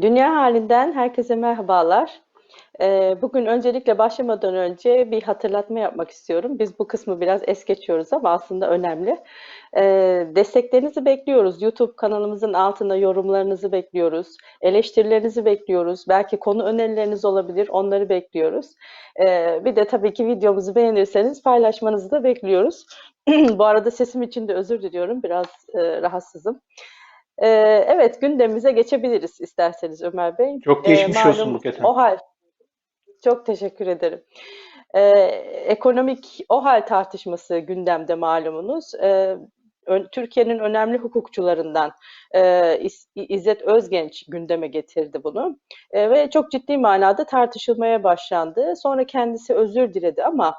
Dünya halinden herkese merhabalar. Ee, Bugün öncelikle başlamadan önce bir hatırlatma yapmak istiyorum. Biz bu kısmı biraz es geçiyoruz ama aslında önemli. Ee, Desteklerinizi bekliyoruz. YouTube kanalımızın altına yorumlarınızı bekliyoruz. Eleştirilerinizi bekliyoruz. Belki konu önerileriniz olabilir, onları bekliyoruz. Ee, Bir de tabii ki videomuzu beğenirseniz paylaşmanızı da bekliyoruz. Bu arada sesim için de özür diliyorum. Biraz e, rahatsızım. Ee, evet, gündemimize geçebiliriz isterseniz Ömer Bey. Çok Ee, geçmiş olsun malum Buket Hanım. OHAL, çok teşekkür ederim. Ee, ekonomik OHAL tartışması gündemde malumunuz. Ön- Türkiye'nin önemli hukukçularından e, İz- İzzet Özgenç gündeme getirdi bunu Ee, ve çok ciddi manada tartışılmaya başlandı. Sonra kendisi özür diledi ama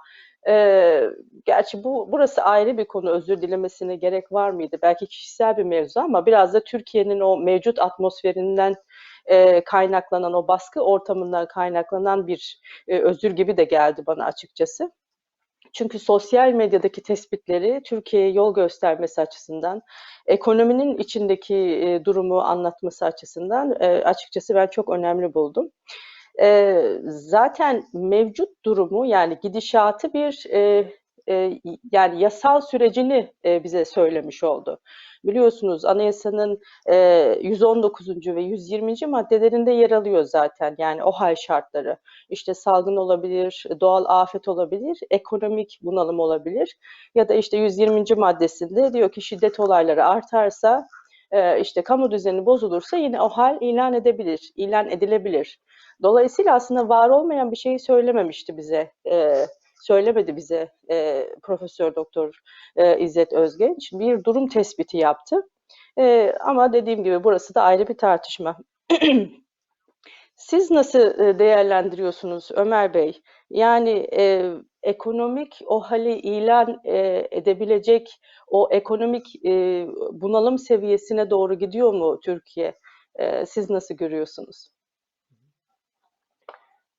e, gerçi bu burası ayrı bir konu. Özür dilemesine gerek var mıydı? Belki kişisel bir mevzu ama biraz da Türkiye'nin o mevcut atmosferinden e, kaynaklanan o baskı ortamından kaynaklanan bir e, özür gibi de geldi bana açıkçası. Çünkü sosyal medyadaki tespitleri Türkiye'ye yol göstermesi açısından, ekonominin içindeki durumu anlatması açısından açıkçası ben çok önemli buldum. E, zaten mevcut durumu yani gidişatı bir e, e, yani yasal sürecini e, bize söylemiş oldu. Biliyorsunuz anayasanın e, 119. ve 120. maddelerinde yer alıyor zaten yani o hal şartları. İşte salgın olabilir, doğal afet olabilir, ekonomik bunalım olabilir ya da işte 120. maddesinde diyor ki şiddet olayları artarsa e, işte kamu düzeni bozulursa yine o hal ilan edebilir, ilan edilebilir. Dolayısıyla aslında var olmayan bir şeyi söylememişti bize, e, söylemedi bize e, Profesör Doktor e, İzzet Özgenç. Bir durum tespiti yaptı. E, ama dediğim gibi burası da ayrı bir tartışma. Siz nasıl e, değerlendiriyorsunuz Ömer Bey? Yani e, ekonomik o hali ilan e, edebilecek o ekonomik e, bunalım seviyesine doğru gidiyor mu Türkiye? E, siz nasıl görüyorsunuz?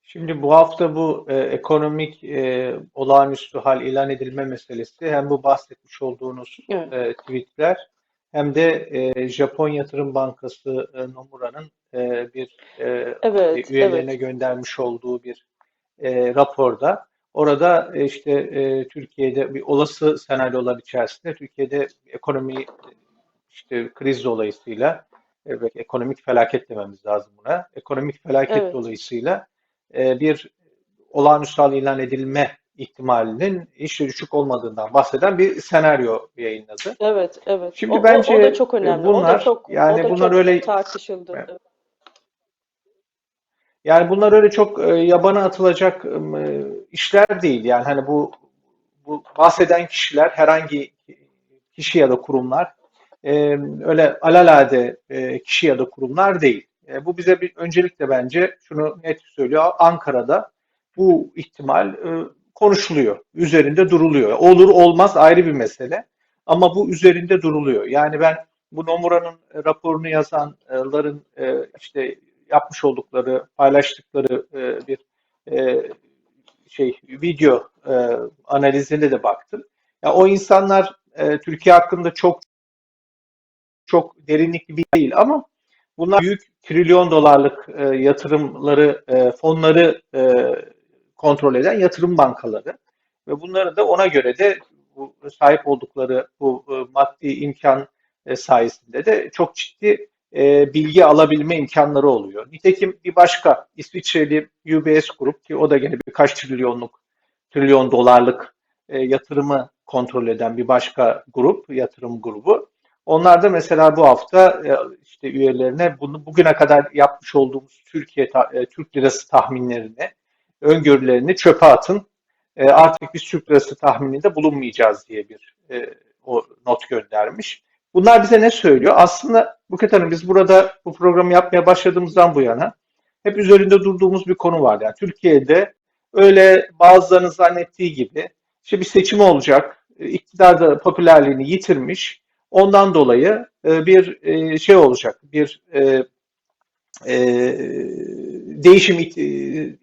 Şimdi bu hafta bu e, ekonomik e, olağanüstü hal ilan edilme meselesi hem bu bahsetmiş olduğunuz Evet, e, tweetler hem de e, Japon Yatırım Bankası e, Nomura'nın e, bir e, evet, üyelerine evet, göndermiş olduğu bir e, raporda. Orada e, işte e, Türkiye'de bir olası senaryolar içerisinde Türkiye'de ekonomi işte kriz dolayısıyla e, ve ekonomik felaket dememiz lazım buna. Ekonomik felaket evet, dolayısıyla bir olağanüstü hal ilan edilme ihtimalinin hiç düşük olmadığından bahseden bir senaryo yayınladı. evet, evet. O, Şimdi o, o da bence çok e, önemli. O da bunlar çok, o yani da bunlar çok öyle tartışıldı. Evet, yani bunlar öyle çok e, yabana atılacak e, işler değil. Yani hani bu bu bahseden kişiler herhangi kişi ya da kurumlar e, öyle alelade e, kişi ya da kurumlar değil. E, bu bize bir öncelikle bence şunu net söylüyor. Ankara'da bu ihtimal e, konuşuluyor. Üzerinde duruluyor. Olur olmaz ayrı bir mesele. Ama bu üzerinde duruluyor. Yani ben bu Nomura'nın raporunu yazanların e, işte yapmış oldukları, paylaştıkları e, bir e, şey video e, analizine de baktım. Ya o insanlar e, Türkiye hakkında çok çok derinlikli bir değil ama bunlar büyük trilyon dolarlık e, yatırımları, e, fonları e, kontrol eden yatırım bankaları ve bunların da ona göre de bu sahip oldukları bu e, maddi imkan e, sayesinde de çok ciddi e, bilgi alabilme imkanları oluyor. Nitekim bir başka İsviçreli UBS Grup ki o da gene birkaç trilyonluk, trilyon dolarlık e, yatırımı kontrol eden bir başka grup, yatırım grubu. Onlar da mesela bu hafta e, işte üyelerine bunu bugüne kadar yapmış olduğumuz Türkiye e, Türk lirası tahminlerini, öngörülerini çöpe atın. E, artık biz Türk lirası tahmininde bulunmayacağız diye bir o not göndermiş. Bunlar bize ne söylüyor? Aslında Buket Hanım biz burada bu programı yapmaya başladığımızdan bu yana hep üzerinde durduğumuz bir konu var. Yani Türkiye'de öyle bazılarının zannettiği gibi işte bir seçim olacak, iktidar da popülerliğini yitirmiş. Ondan dolayı e, bir e, şey olacak, bir e, e, değişim,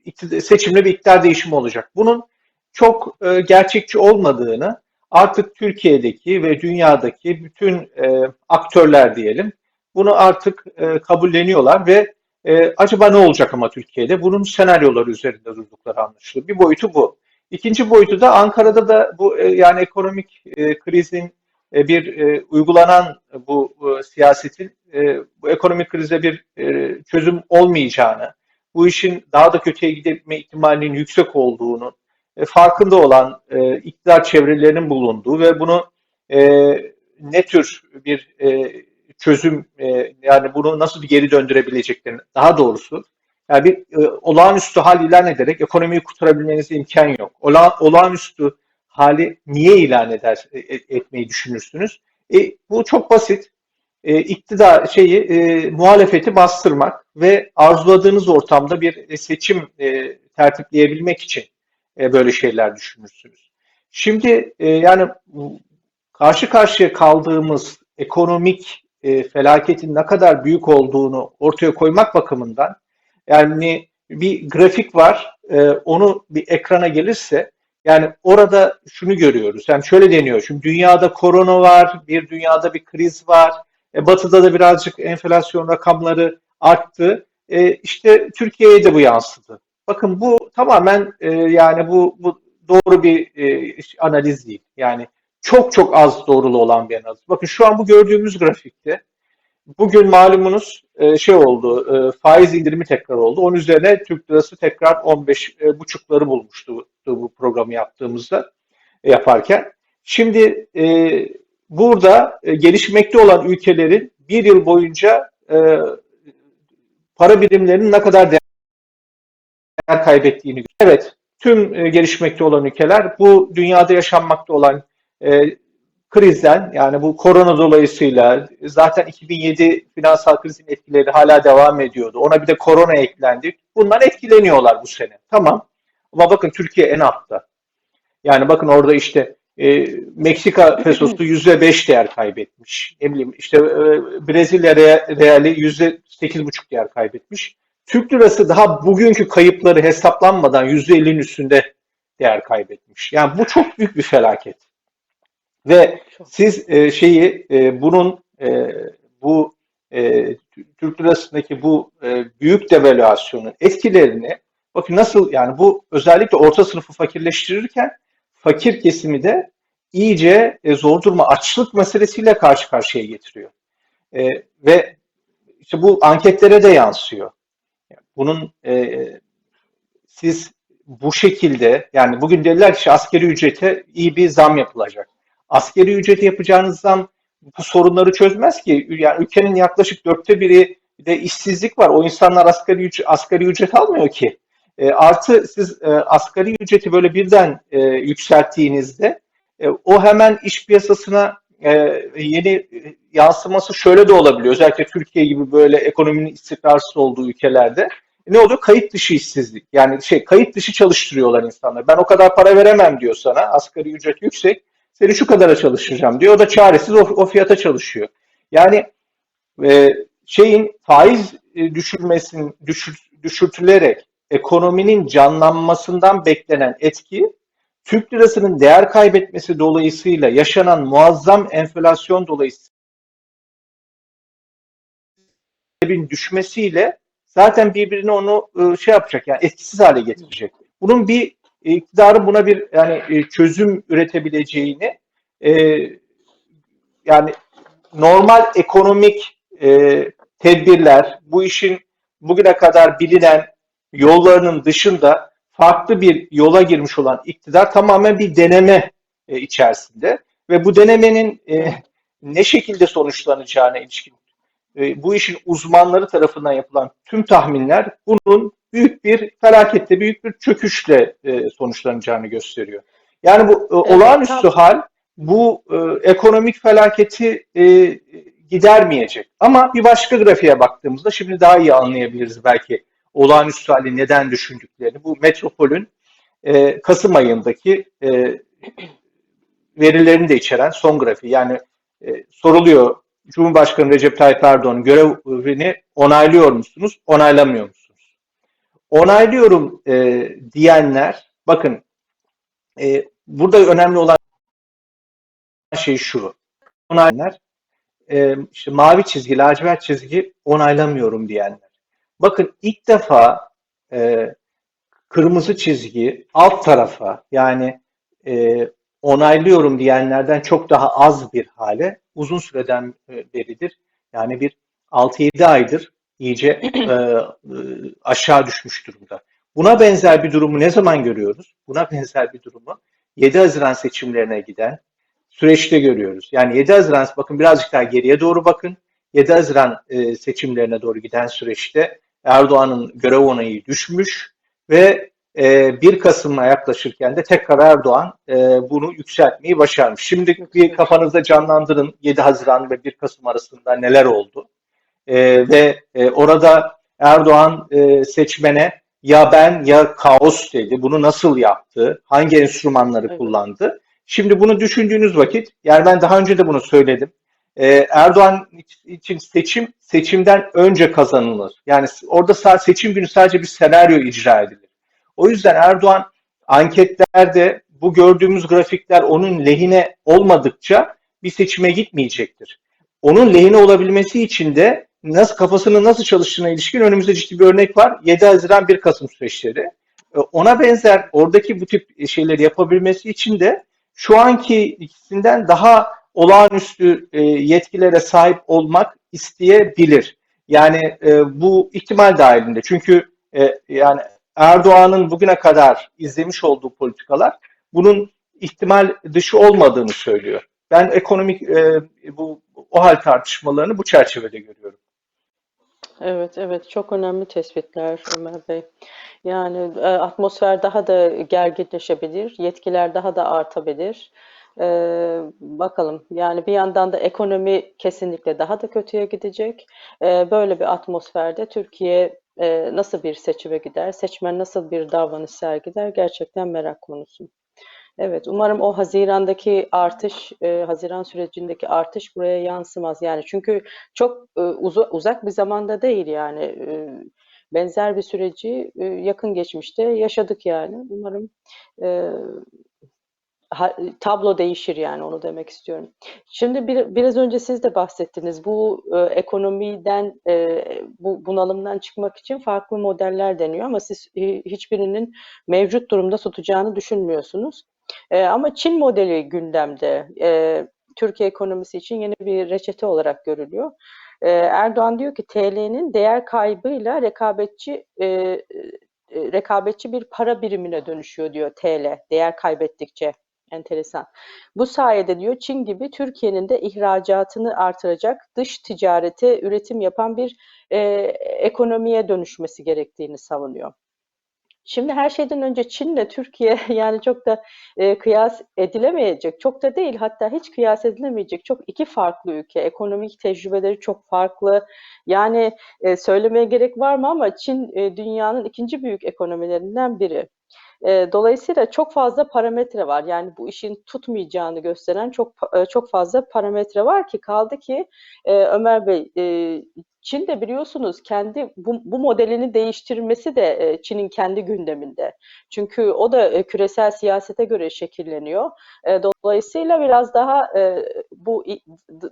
iktidar, seçimle bir iktidar değişimi olacak. Bunun çok e, gerçekçi olmadığını artık Türkiye'deki ve dünyadaki bütün e, aktörler diyelim bunu artık e, kabulleniyorlar ve E, acaba ne olacak ama Türkiye'de? Bunun senaryoları üzerinde durdukları anlaşılıyor. Bir boyutu bu. İkinci boyutu da Ankara'da da bu e, yani ekonomik e, krizin e, bir e, uygulanan bu e, siyasetin e, bu ekonomik krize bir e, çözüm olmayacağını, bu işin daha da kötüye gitme ihtimalinin yüksek olduğunu e, farkında olan e, iktidar çevrelerinin bulunduğu ve bunu e, ne tür bir e, çözüm e, yani bunu nasıl bir geri döndürebileceklerini daha doğrusu yani bir e, olağanüstü hal ilan ederek ekonomiyi kurtarabilmenize imkan yok. Ola, olağanüstü hali niye ilan eder e, etmeyi düşünürsünüz? E, bu çok basit. E, iktidar şeyi e, muhalefeti bastırmak ve arzuladığınız ortamda bir e, seçim e, tertipleyebilmek için e, böyle şeyler düşünürsünüz. Şimdi e, yani karşı karşıya kaldığımız ekonomik e, felaketin ne kadar büyük olduğunu ortaya koymak bakımından yani bir grafik var e, onu bir ekrana gelirse yani orada şunu görüyoruz. Yani şöyle deniyor. Şimdi dünyada korona var, bir dünyada bir kriz var. E, batı'da da birazcık enflasyon rakamları arttı. E, işte Türkiye'ye de bu yansıdı. Bakın bu tamamen e, yani bu, bu doğru bir e, analiz değil. Yani çok çok az doğrulu olan bir analiz. Bakın şu an bu gördüğümüz grafikte bugün malumunuz e, şey oldu, e, faiz indirimi tekrar oldu. Onun üzerine Türk lirası tekrar 15 e, buçukları bulmuştu bu programı yaptığımızda yaparken. Şimdi burada gelişmekte olan ülkelerin bir yıl boyunca para birimlerinin ne kadar değer kaybettiğini Evet, tüm gelişmekte olan ülkeler bu dünyada yaşanmakta olan krizden yani bu korona dolayısıyla zaten 2007 finansal krizin etkileri hala devam ediyordu. Ona bir de korona eklendi. Bundan etkileniyorlar bu sene. Tamam. Ama bakın Türkiye en altta. Yani bakın orada işte e, Meksika pesosu yüzde beş değer kaybetmiş. Ne bileyim işte e, Brezilya reali yüzde sekiz buçuk değer kaybetmiş. Türk lirası daha bugünkü kayıpları hesaplanmadan yüzde ellinin üstünde değer kaybetmiş. Yani bu çok büyük bir felaket. Ve siz e, şeyi e, bunun e, bu e, Türk lirasındaki bu e, büyük devalüasyonun etkilerini bakın nasıl yani bu özellikle orta sınıfı fakirleştirirken fakir kesimi de iyice e, zor durma açlık meselesiyle karşı karşıya getiriyor. E, ve işte bu anketlere de yansıyor. Bunun e, siz bu şekilde yani bugün dediler ki askeri ücrete iyi bir zam yapılacak. Askeri ücreti yapacağınız zam bu sorunları çözmez ki. Yani ülkenin yaklaşık dörtte biri de işsizlik var. O insanlar asgari, ücret, asgari ücret almıyor ki. E, artı siz e, asgari ücreti böyle birden e, yükselttiğinizde e, o hemen iş piyasasına e, yeni yansıması şöyle de olabiliyor. Özellikle Türkiye gibi böyle ekonominin istikrarsız olduğu ülkelerde ne oluyor? Kayıt dışı işsizlik. Yani şey kayıt dışı çalıştırıyorlar insanlar. Ben o kadar para veremem diyor sana. Asgari ücret yüksek. Seni şu kadara çalıştıracağım diyor. O da çaresiz o, o fiyata çalışıyor. Yani e, şeyin faiz e, düşürmesin düşür, düşürtülerek ekonominin canlanmasından beklenen etki Türk lirasının değer kaybetmesi dolayısıyla yaşanan muazzam enflasyon dolayısıyla düşmesiyle zaten birbirine onu e, şey yapacak yani etkisiz hale getirecek. Bunun bir iktidarın buna bir yani e, çözüm üretebileceğini e, yani normal ekonomik e, tedbirler bu işin bugüne kadar bilinen yollarının dışında farklı bir yola girmiş olan iktidar tamamen bir deneme içerisinde. Ve bu denemenin ne şekilde sonuçlanacağına ilişkin e, bu işin uzmanları tarafından yapılan tüm tahminler bunun büyük bir felakette, büyük bir çöküşle e, sonuçlanacağını gösteriyor. Yani bu e, olağanüstü evet, hal bu e, ekonomik felaketi e, gidermeyecek. Ama bir başka grafiğe baktığımızda şimdi daha iyi anlayabiliriz belki olağanüstü hali neden düşündüklerini. Bu metropolün e, Kasım ayındaki e, verilerini de içeren son grafiği. Yani e, soruluyor Cumhurbaşkanı Recep Tayyip Erdoğan'ın görevini onaylıyor musunuz, onaylamıyor musunuz? Onaylıyorum e, diyenler, bakın e, burada önemli olan şey şu. Onaylayanlar, e, işte mavi çizgi, lacivert çizgi onaylamıyorum diyenler. Bakın ilk defa e, kırmızı çizgi alt tarafa yani e, onaylıyorum diyenlerden çok daha az bir hale uzun süreden e, beridir. Yani bir 6-7 aydır iyice e, e, aşağı düşmüş durumda. Buna benzer bir durumu ne zaman görüyoruz? Buna benzer bir durumu 7 Haziran seçimlerine giden süreçte görüyoruz. Yani 7 Haziran bakın birazcık daha geriye doğru bakın. 7 Haziran e, seçimlerine doğru giden süreçte Erdoğan'ın görev onayı düşmüş ve e, 1 Kasım'a yaklaşırken de tekrar Erdoğan e, bunu yükseltmeyi başarmış. Şimdi bir kafanızda canlandırın 7 Haziran ve 1 Kasım arasında neler oldu. E, ve e, orada Erdoğan e, seçmene ya ben ya kaos dedi. Bunu nasıl yaptı? Hangi enstrümanları Evet. kullandı? Şimdi bunu düşündüğünüz vakit, yani ben daha önce de bunu söyledim. Ee, Erdoğan için seçim seçimden önce kazanılır. Yani orada seçim günü sadece bir senaryo icra edilir. O yüzden Erdoğan anketlerde bu gördüğümüz grafikler onun lehine olmadıkça bir seçime gitmeyecektir. Onun lehine olabilmesi için de nasıl kafasının nasıl çalıştığına ilişkin önümüzde ciddi bir örnek var. 7 Haziran 1 Kasım süreçleri. Ee, Ona benzer oradaki bu tip şeyleri yapabilmesi için de şu anki ikisinden daha olağanüstü e, yetkilere sahip olmak isteyebilir. Yani e, bu ihtimal dahilinde. Çünkü e, yani Erdoğan'ın bugüne kadar izlemiş olduğu politikalar bunun ihtimal dışı olmadığını söylüyor. Ben ekonomik e, bu o hal tartışmalarını bu çerçevede görüyorum. Evet, evet. Çok önemli tespitler Ömer Bey. Yani e, atmosfer daha da gerginleşebilir, yetkiler daha da artabilir. E, bakalım. Yani bir yandan da ekonomi kesinlikle daha da kötüye gidecek. E, böyle bir atmosferde Türkiye e, nasıl bir seçime gider, seçmen nasıl bir davranış sergiler gerçekten merak konusu. Evet, umarım o Haziran'daki artış, e, Haziran sürecindeki artış buraya yansımaz. Yani çünkü çok e, uza- uzak bir zamanda değil yani. E, benzer bir süreci e, yakın geçmişte yaşadık yani. Umarım e, tablo değişir yani onu demek istiyorum. Şimdi bir, biraz önce siz de bahsettiniz. Bu e, ekonomiden, e, bu bunalımdan çıkmak için farklı modeller deniyor ama siz e, hiçbirinin mevcut durumda tutacağını düşünmüyorsunuz. E, ama Çin modeli gündemde. E, Türkiye ekonomisi için yeni bir reçete olarak görülüyor. E, Erdoğan diyor ki TL'nin değer kaybıyla rekabetçi e, e, rekabetçi bir para birimine dönüşüyor diyor TL değer kaybettikçe. Enteresan. Bu sayede diyor Çin gibi Türkiye'nin de ihracatını artıracak dış ticarete üretim yapan bir e, ekonomiye dönüşmesi gerektiğini savunuyor. Şimdi her şeyden önce Çin'le Türkiye yani çok da e, kıyas edilemeyecek, çok da değil hatta hiç kıyas edilemeyecek çok iki farklı ülke. Ekonomik tecrübeleri çok farklı. Yani e, söylemeye gerek var mı ama Çin e, dünyanın ikinci büyük ekonomilerinden biri. E, dolayısıyla çok fazla parametre var. Yani bu işin tutmayacağını gösteren çok çok fazla parametre var ki kaldı ki e, Ömer Bey e, Çin de biliyorsunuz kendi bu, bu modelini değiştirmesi de e, Çin'in kendi gündeminde. Çünkü o da e, küresel siyasete göre şekilleniyor. E, dolayısıyla biraz daha e, bu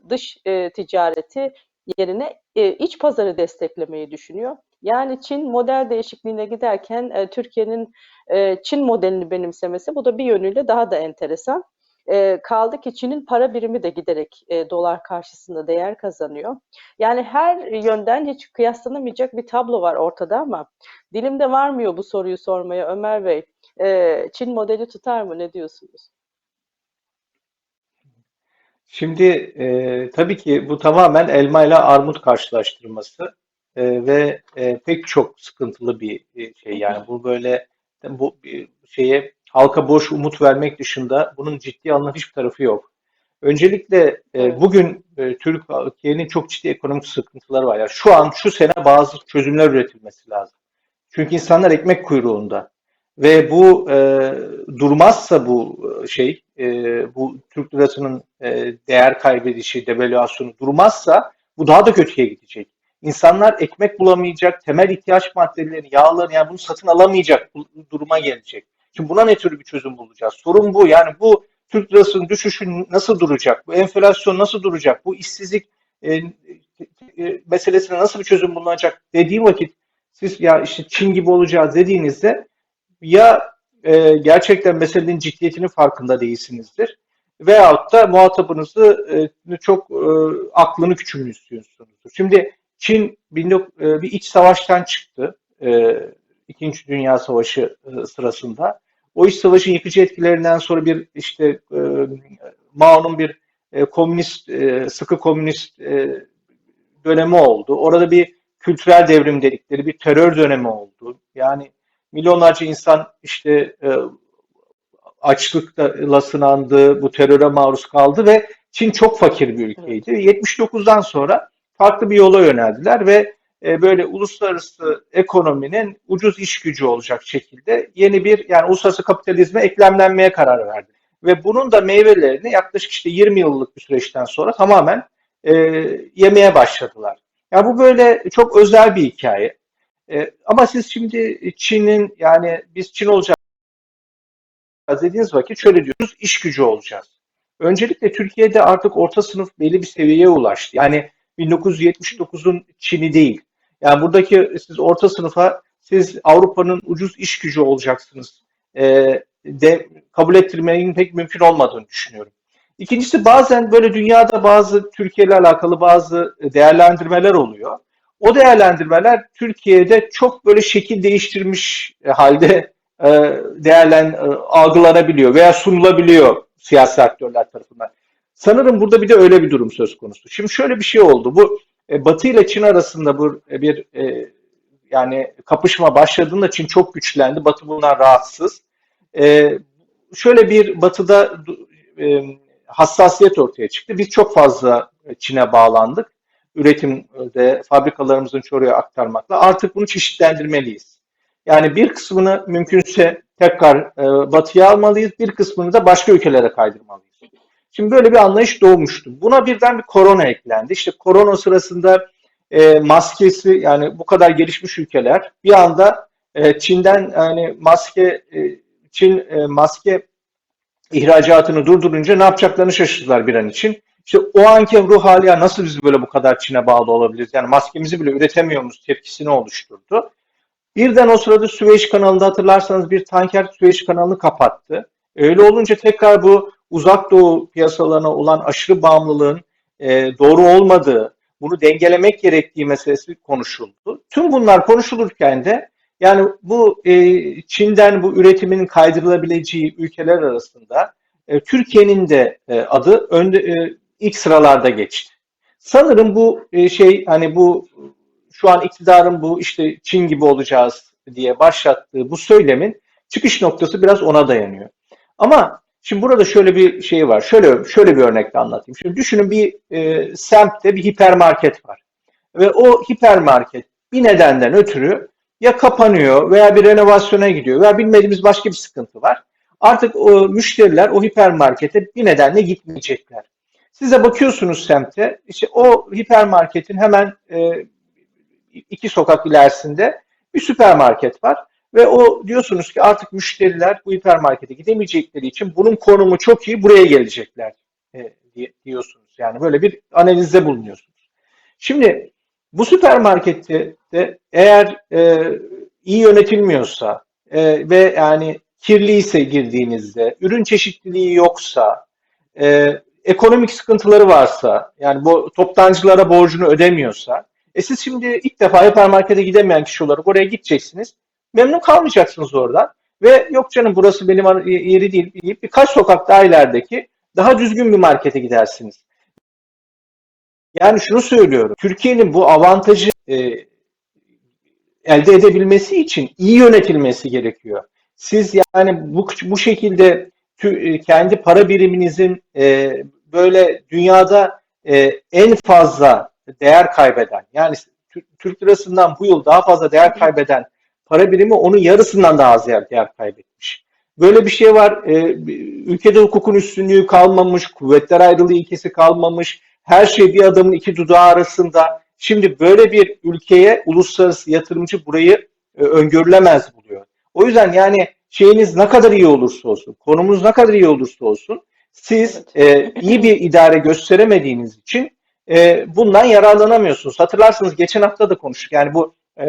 dış e, ticareti yerine e, iç pazarı desteklemeyi düşünüyor. Yani Çin model değişikliğine giderken e, Türkiye'nin e, Çin modelini benimsemesi bu da bir yönüyle daha da enteresan. E, kaldı ki Çin'in para birimi de giderek e, dolar karşısında değer kazanıyor. Yani her yönden hiç kıyaslanamayacak bir tablo var ortada ama dilimde varmıyor bu soruyu sormaya Ömer Bey. E, Çin modeli tutar mı? Ne diyorsunuz? Şimdi e, tabii ki bu tamamen elma ile armut karşılaştırması E, ve e, pek çok sıkıntılı bir e, şey yani bu böyle bu bir şeye halka boş umut vermek dışında bunun ciddi alınan hiçbir tarafı yok. Öncelikle e, bugün e, Türkiye'nin çok ciddi ekonomik sıkıntıları var. Yani şu an şu sene bazı çözümler üretilmesi lazım. Çünkü insanlar ekmek kuyruğunda ve bu e, durmazsa bu e, şey e, bu Türk lirasının e, değer kaybedişi, devalüasyonu durmazsa bu daha da kötüye gidecek. İnsanlar ekmek bulamayacak, temel ihtiyaç maddelerini, yağlarını yani bunu satın alamayacak duruma gelecek. Şimdi buna ne tür bir çözüm bulacağız? Sorun bu. Yani bu Türk lirasının düşüşü nasıl duracak? Bu enflasyon nasıl duracak? Bu işsizlik e, e, meselesine nasıl bir çözüm bulunacak dediğim vakit siz ya işte Çin gibi olacağız dediğinizde ya e, gerçekten meselenin ciddiyetinin farkında değilsinizdir veyahut da muhatabınızı e, çok e, aklını küçümsüyorsunuzdur. Şimdi Çin e, bir iç savaştan çıktı. E, İkinci Dünya Savaşı e, sırasında. O iç savaşın yıkıcı etkilerinden sonra bir işte Mao'nun bir komünist, sıkı komünist dönemi oldu. Orada bir kültürel devrim dedikleri bir terör dönemi oldu. Yani milyonlarca insan işte açlıkla sınandı, bu teröre maruz kaldı ve Çin çok fakir bir ülkeydi. 79'dan sonra farklı bir yola yöneldiler ve e, böyle uluslararası ekonominin ucuz iş gücü olacak şekilde yeni bir yani uluslararası kapitalizme eklemlenmeye karar verdi. Ve bunun da meyvelerini yaklaşık işte 20 yıllık bir süreçten sonra tamamen e, yemeye başladılar. Ya bu böyle çok özel bir hikaye. E, ama siz şimdi Çin'in yani biz Çin olacağız dediğiniz vakit şöyle diyoruz iş gücü olacağız. Öncelikle Türkiye'de artık orta sınıf belli bir seviyeye ulaştı. Yani 1979'un Çin'i değil. Yani buradaki siz orta sınıfa siz Avrupa'nın ucuz iş gücü olacaksınız e, de kabul ettirmenin pek mümkün olmadığını düşünüyorum. İkincisi bazen böyle dünyada bazı Türkiye ile alakalı bazı değerlendirmeler oluyor. O değerlendirmeler Türkiye'de çok böyle şekil değiştirmiş halde e, değerlen e, algılanabiliyor veya sunulabiliyor siyasi aktörler tarafından. Sanırım burada bir de öyle bir durum söz konusu. Şimdi şöyle bir şey oldu. Bu e, Batı ile Çin arasında bu e, bir e, yani kapışma başladığında Çin çok güçlendi. Batı bundan rahatsız. E, şöyle bir Batı'da e, hassasiyet ortaya çıktı. Biz çok fazla Çin'e bağlandık. Üretimde fabrikalarımızın çoğuya aktarmakla. Artık bunu çeşitlendirmeliyiz. Yani bir kısmını mümkünse tekrar e, batıya almalıyız, bir kısmını da başka ülkelere kaydırmalıyız. Şimdi böyle bir anlayış doğmuştu. Buna birden bir korona eklendi. İşte korona sırasında e, maskesi yani bu kadar gelişmiş ülkeler bir anda e, Çin'den yani maske e, Çin e, maske ihracatını durdurunca ne yapacaklarını şaşırdılar bir an için. İşte o anki ruh hali ya nasıl biz böyle bu kadar Çin'e bağlı olabiliriz? Yani maskemizi bile üretemiyor muyuz tepkisini oluşturdu. Birden o sırada Süveyş kanalında hatırlarsanız bir tanker Süveyş kanalını kapattı. Öyle olunca tekrar bu uzak doğu piyasalarına olan aşırı bağımlılığın e, doğru olmadığı, bunu dengelemek gerektiği meselesi konuşuldu. Tüm bunlar konuşulurken de yani bu e, Çin'den bu üretimin kaydırılabileceği ülkeler arasında e, Türkiye'nin de e, adı önde e, ilk sıralarda geçti. Sanırım bu e, şey hani bu şu an iktidarın bu işte Çin gibi olacağız diye başlattığı bu söylemin çıkış noktası biraz ona dayanıyor. Ama şimdi burada şöyle bir şey var. Şöyle şöyle bir örnekle anlatayım. Şimdi düşünün bir e, semtte bir hipermarket var. Ve o hipermarket bir nedenden ötürü ya kapanıyor veya bir renovasyona gidiyor veya bilmediğimiz başka bir sıkıntı var. Artık o müşteriler o hipermarkete bir nedenle gitmeyecekler. Size bakıyorsunuz semte, işte o hipermarketin hemen e, iki sokak ilerisinde bir süpermarket var. Ve o diyorsunuz ki artık müşteriler bu hipermarkete gidemeyecekleri için bunun konumu çok iyi buraya gelecekler e, diyorsunuz. Yani böyle bir analizde bulunuyorsunuz. Şimdi bu süpermarkette de eğer e, iyi yönetilmiyorsa e, ve yani kirliyse girdiğinizde, ürün çeşitliliği yoksa, e, ekonomik sıkıntıları varsa, yani bu toptancılara borcunu ödemiyorsa, e siz şimdi ilk defa hipermarkete gidemeyen kişi olarak oraya gideceksiniz. Memnun kalmayacaksınız oradan. Ve yok canım burası benim yeri değil deyip birkaç sokak daha ilerideki daha düzgün bir markete gidersiniz. Yani şunu söylüyorum. Türkiye'nin bu avantajı e, elde edebilmesi için iyi yönetilmesi gerekiyor. Siz yani bu, bu şekilde kendi para biriminizin e, böyle dünyada e, en fazla değer kaybeden yani Türk lirasından bu yıl daha fazla değer kaybeden para birimi onun yarısından daha az değer kaybetmiş. Böyle bir şey var. E, ülkede hukukun üstünlüğü kalmamış, kuvvetler ayrılığı ilkesi kalmamış. Her şey bir adamın iki dudağı arasında. Şimdi böyle bir ülkeye uluslararası yatırımcı burayı e, öngörülemez buluyor. O yüzden yani şeyiniz ne kadar iyi olursa olsun, konumunuz ne kadar iyi olursa olsun siz e, iyi bir idare gösteremediğiniz için e, bundan yararlanamıyorsunuz. Hatırlarsınız geçen hafta da konuştuk. Yani bu e,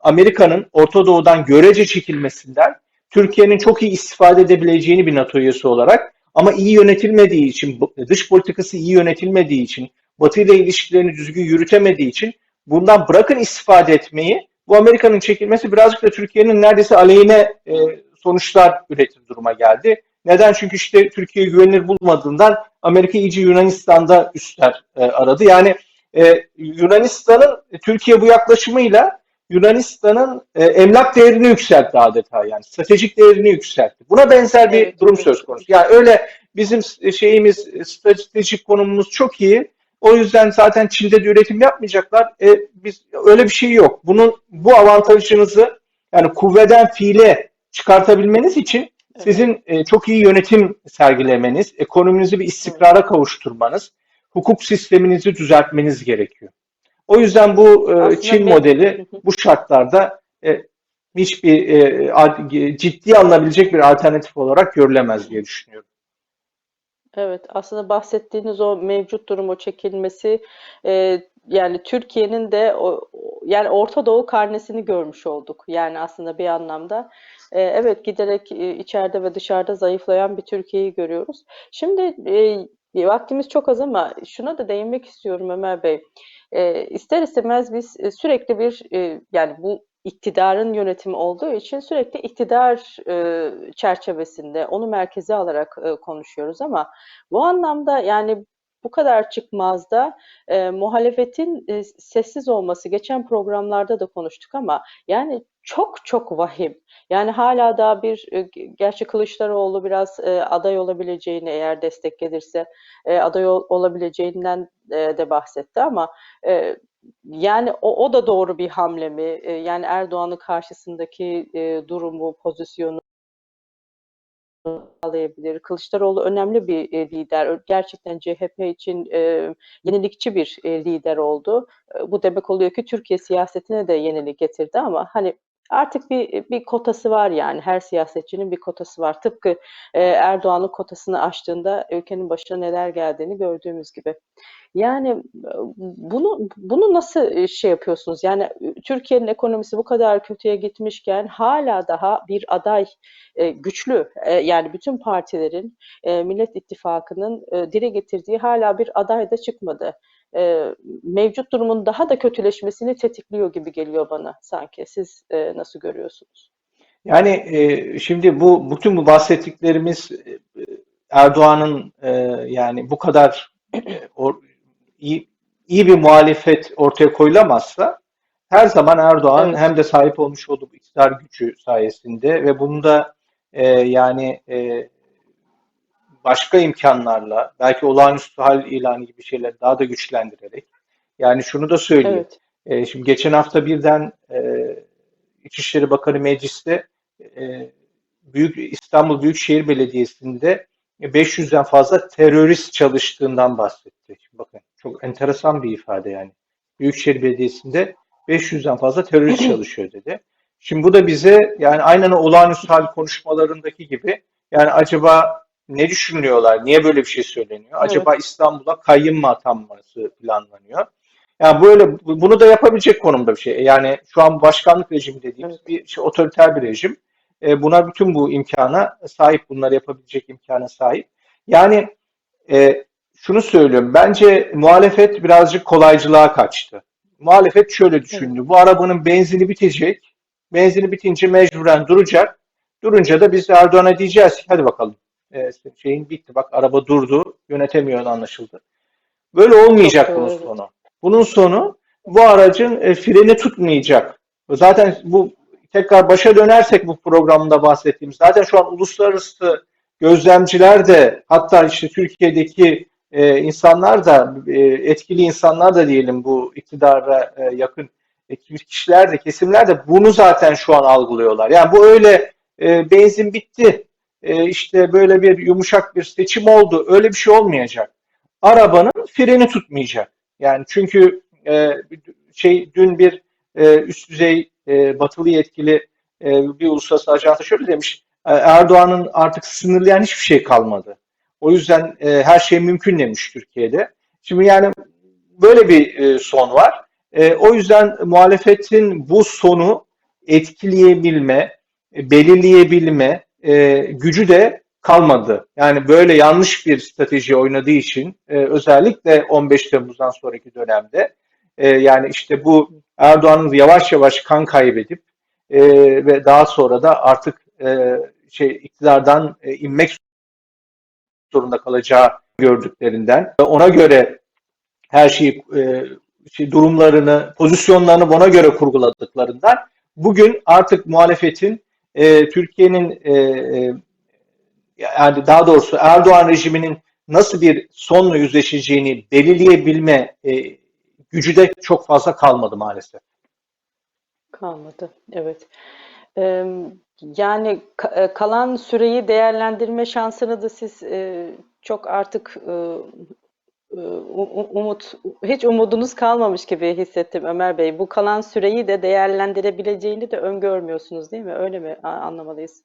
Amerika'nın Orta Doğu'dan görece çekilmesinden Türkiye'nin çok iyi istifade edebileceğini bir NATO üyesi olarak ama iyi yönetilmediği için, dış politikası iyi yönetilmediği için, Batı ile ilişkilerini düzgün yürütemediği için bundan bırakın istifade etmeyi, bu Amerika'nın çekilmesi birazcık da Türkiye'nin neredeyse aleyhine e, sonuçlar üretir duruma geldi. Neden? Çünkü işte Türkiye güvenilir bulmadığından Amerika iyice Yunanistan'da üstler e, aradı. Yani e, Yunanistan'ın Türkiye bu yaklaşımıyla Yunanistan'ın e, emlak değerini yükseltti adeta yani stratejik değerini yükseltti. Buna benzer bir Evet, durum evet. söz konusu. Yani öyle bizim şeyimiz stratejik konumumuz çok iyi. O yüzden zaten Çin'de de üretim yapmayacaklar. E, biz öyle bir şey yok. Bunun bu avantajınızı yani kuvveden fiile çıkartabilmeniz için Evet. sizin e, çok iyi yönetim sergilemeniz, ekonominizi bir istikrara kavuşturmanız, hukuk sisteminizi düzeltmeniz gerekiyor. O yüzden bu e, Çin modeli bu şartlarda e, hiçbir e, ciddi alınabilecek bir alternatif olarak görülemez diye düşünüyorum. Evet, aslında bahsettiğiniz o mevcut durum, o çekilmesi, e, yani Türkiye'nin de o- yani Orta Doğu karnesini görmüş olduk. Yani aslında bir anlamda, E, evet giderek e, içeride ve dışarıda zayıflayan bir Türkiye'yi görüyoruz. Şimdi e, vaktimiz çok az ama şuna da değinmek istiyorum Ömer Bey. E, ister istemez biz e, sürekli bir e, yani bu iktidarın yönetimi olduğu için sürekli iktidar e, çerçevesinde onu merkeze alarak e, konuşuyoruz ama bu anlamda yani bu kadar çıkmazda e, muhalefetin e, sessiz olması geçen programlarda da konuştuk ama yani çok çok vahim. Yani hala daha bir e, gerçi Kılıçdaroğlu biraz e, aday olabileceğini eğer destek gelirse e, aday ol- olabileceğinden de bahsetti ama yani o, o da doğru bir hamle mi? Yani Erdoğan'ın karşısındaki durumu, pozisyonu sağlayabilir. Kılıçdaroğlu önemli bir lider. Gerçekten CHP için yenilikçi bir lider oldu. Bu demek oluyor ki Türkiye siyasetine de yenilik getirdi ama hani artık bir bir kotası var yani her siyasetçinin bir kotası var. Tıpkı e, Erdoğan'ın kotasını aştığında ülkenin başına neler geldiğini gördüğümüz gibi. Yani e, bunu bunu nasıl e, şey yapıyorsunuz? Yani Türkiye'nin ekonomisi bu kadar kötüye gitmişken hala daha bir aday e, güçlü e, yani bütün partilerin e, Millet İttifakı'nın e, dile getirdiği hala bir aday da çıkmadı. E, mevcut durumun daha da kötüleşmesini tetikliyor gibi geliyor bana sanki. Siz e, nasıl görüyorsunuz? Yani e, şimdi bu bütün bu bahsettiklerimiz e, Erdoğan'ın e, yani bu kadar e, or- iyi, iyi bir muhalefet ortaya koyulamazsa her zaman Erdoğan Evet. hem de sahip olmuş olduğu iktidar gücü sayesinde ve bunu da e, yani e, başka imkanlarla belki olağanüstü hal ilanı gibi şeyler daha da güçlendirerek yani şunu da söyleyeyim. Evet. E, şimdi geçen hafta birden e, İçişleri Bakanı mecliste e, Büyük İstanbul Büyükşehir Belediyesi'nde 500'den fazla terörist çalıştığından bahsetti. Şimdi bakın çok enteresan bir ifade yani. Büyükşehir Belediyesi'nde 500'den fazla terörist çalışıyor dedi. Şimdi bu da bize yani aynen olağanüstü hal konuşmalarındaki gibi yani acaba ne düşünüyorlar? Niye böyle bir şey söyleniyor? Acaba İstanbul'a kayyım mı atanması planlanıyor? Yani böyle bunu da yapabilecek konumda bir şey. Yani şu an başkanlık rejimi dediğimiz Evet. bir şey, otoriter bir rejim. E, buna bütün bu imkana sahip, bunları yapabilecek imkana sahip. Yani e, şunu söylüyorum, bence muhalefet birazcık kolaycılığa kaçtı. Muhalefet şöyle düşündü, bu arabanın benzini bitecek, benzini bitince mecburen duracak. Durunca da biz Erdoğan'a diyeceğiz ki hadi bakalım e, şeyin bitti, bak araba durdu, yönetemiyor anlaşıldı. Böyle olmayacak Çok bunun sonu. Bunun sonu bu aracın e, freni tutmayacak. Zaten bu tekrar başa dönersek bu programda bahsettiğimiz zaten şu an uluslararası gözlemciler de hatta işte Türkiye'deki e, insanlar da e, etkili insanlar da diyelim bu iktidara e, yakın kişiler de kesimler de bunu zaten şu an algılıyorlar. Yani bu öyle e, benzin bitti e, işte böyle bir yumuşak bir seçim oldu öyle bir şey olmayacak. Arabanın freni tutmayacak. Yani çünkü e, şey dün bir e, üst düzey e, batılı yetkili bir uluslararası ajansa şöyle demiş. Erdoğan'ın artık sınırlayan hiçbir şey kalmadı. O yüzden her şey mümkün demiş Türkiye'de. Şimdi yani böyle bir son var. O yüzden muhalefetin bu sonu etkileyebilme, belirleyebilme e, gücü de kalmadı. Yani böyle yanlış bir strateji oynadığı için e, özellikle 15 Temmuz'dan sonraki dönemde e, yani işte bu Erdoğan'ın yavaş yavaş kan kaybedip e, ve daha sonra da artık e, şey iktidardan e, inmek zorunda kalacağı gördüklerinden ona göre her şeyi e, şey, durumlarını, pozisyonlarını ona göre kurguladıklarından bugün artık muhalefetin e, Türkiye'nin e, e, yani daha doğrusu Erdoğan rejiminin nasıl bir sonla yüzleşeceğini belirleyebilme e, gücü de çok fazla kalmadı maalesef. Kalmadı, evet. Eee, yani e, kalan süreyi değerlendirme şansını da siz e, çok artık e, umut, hiç umudunuz kalmamış gibi hissettim Ömer Bey. Bu kalan süreyi de değerlendirebileceğini de öngörmüyorsunuz değil mi? Öyle mi anlamalıyız?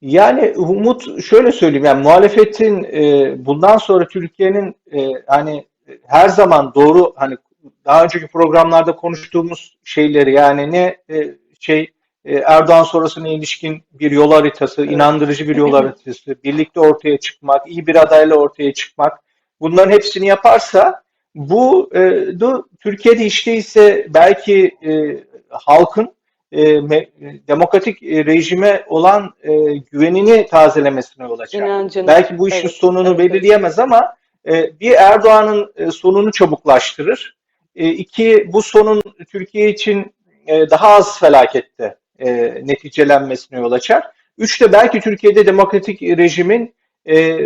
Yani Umut şöyle söyleyeyim yani muhalefetin e, bundan sonra Türkiye'nin e, hani her zaman doğru hani daha önceki programlarda konuştuğumuz şeyleri yani ne e, şey e, Erdoğan sonrasına ilişkin bir yol haritası, Evet. inandırıcı bir yol haritası, birlikte ortaya çıkmak, iyi bir adayla ortaya çıkmak bunların hepsini yaparsa bu e, du- Türkiye'de işte ise belki e, halkın e, me- demokratik e, rejime olan e, güvenini tazelemesine yol açar. İnancını, Belki bu işin evet, sonunu evet, evet. belirleyemez ama e, bir Erdoğan'ın e, sonunu çabuklaştırır. E, iki bu sonun Türkiye için e, daha az felakette e, neticelenmesine yol açar. Üç de belki Türkiye'de demokratik rejimin e,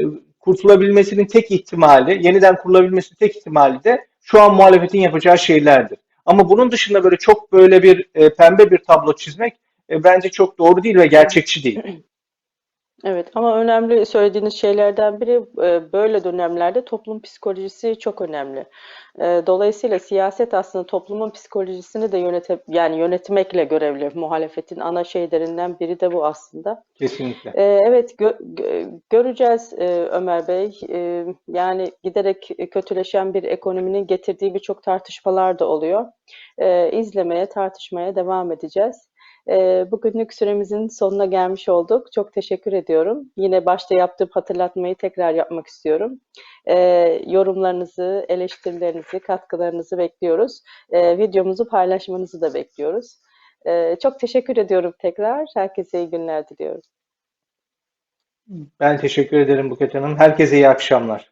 kurtulabilmesinin tek ihtimali, yeniden kurulabilmesinin tek ihtimali de şu an muhalefetin yapacağı şeylerdir. Ama bunun dışında böyle çok böyle bir e, pembe bir tablo çizmek e, bence çok doğru değil ve gerçekçi değil. Evet ama önemli söylediğiniz şeylerden biri e, böyle dönemlerde toplum psikolojisi çok önemli. E, Dolayısıyla siyaset aslında toplumun psikolojisini de yönete yani yönetmekle görevli. Muhalefetin ana şeylerinden biri de bu aslında. Kesinlikle. E, Evet gö- gö- göreceğiz e, Ömer Bey. E, Yani giderek kötüleşen bir ekonominin getirdiği birçok tartışmalar da oluyor. E, İzlemeye, tartışmaya devam edeceğiz. Ee, Bugünlük süremizin sonuna gelmiş olduk. Çok teşekkür ediyorum. Yine başta yaptığım hatırlatmayı tekrar yapmak istiyorum. Ee, yorumlarınızı, eleştirilerinizi, katkılarınızı bekliyoruz. Ee, videomuzu paylaşmanızı da bekliyoruz. Çok teşekkür ediyorum tekrar. Herkese iyi günler diliyorum. Ben teşekkür ederim Buket Hanım. Herkese iyi akşamlar.